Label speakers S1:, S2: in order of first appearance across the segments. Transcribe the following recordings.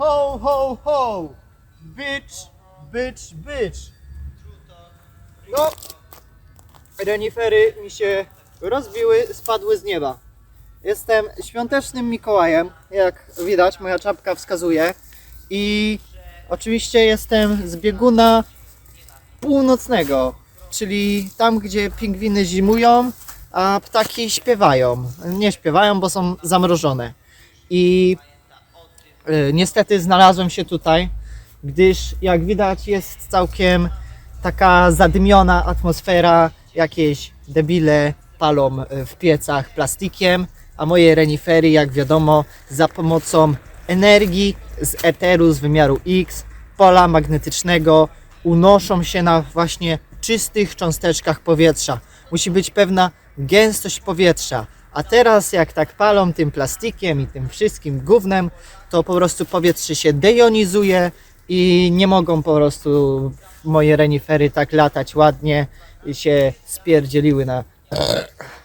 S1: Ho, ho, ho! Bitch, bitch, bitch! No, renifery mi się rozbiły, spadły z nieba. Jestem świątecznym Mikołajem, jak widać, moja czapka wskazuje. I oczywiście jestem z bieguna północnego, czyli tam, gdzie pingwiny zimują, a ptaki śpiewają. Nie śpiewają, bo są zamrożone. I niestety znalazłem się tutaj, gdyż jak widać jest całkiem taka zadymiona atmosfera, jakieś debile palą y, w piecach plastikiem, a moje renifery, jak wiadomo, za pomocą energii z eteru z wymiaru X, pola magnetycznego, unoszą się na właśnie czystych cząsteczkach powietrza. Musi być pewna gęstość powietrza. A teraz jak tak palą tym plastikiem i tym wszystkim gównem, to po prostu powietrze się dejonizuje i nie mogą po prostu moje renifery tak latać ładnie i się spierdzieliły na...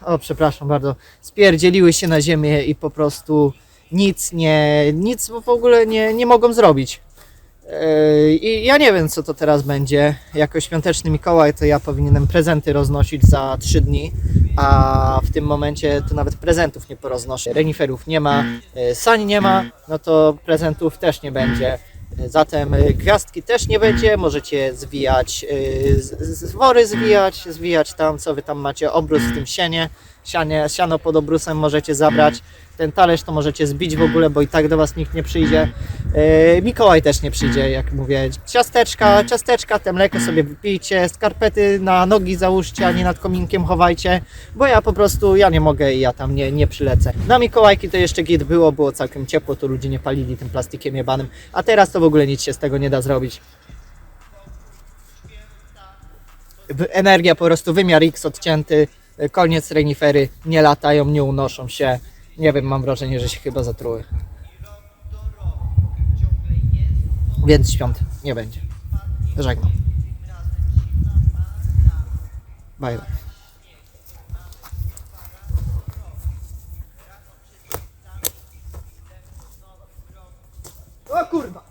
S1: O, przepraszam bardzo. Spierdzieliły się na ziemię i po prostu nic nie, nic w ogóle nie, nie mogą zrobić. Yy, I ja nie wiem, co to teraz będzie. Jako świąteczny Mikołaj, to ja powinienem prezenty roznosić za 3 dni, a w tym momencie to nawet prezentów nie poroznoszę. Reniferów nie ma, yy, sań nie ma, no to prezentów też nie będzie. Zatem yy, gwiazdki też nie będzie, możecie zwijać, yy, z, z wory zwijać, zwijać tam, co wy tam macie, obrus w tym sianie, sianie, siano pod obrusem możecie zabrać. Ten talerz to możecie zbić w ogóle, bo i tak do was nikt nie przyjdzie. Yy, Mikołaj też nie przyjdzie, jak mówię. Ciasteczka, ciasteczka, te mleko sobie wypijcie, skarpety na nogi załóżcie, a nie nad kominkiem chowajcie, bo ja po prostu, ja nie mogę i ja tam nie, nie przylecę. Na Mikołajki to jeszcze git było, było całkiem ciepło, to ludzie nie palili tym plastikiem jebanym, a teraz to ogóle nic się z tego nie da zrobić. Energia po prostu, wymiar X odcięty, koniec renifery, nie latają, nie unoszą się. Nie wiem, mam wrażenie, że się chyba zatruły. Więc świąt nie będzie. Żegnam. Bye bye. O kurwa!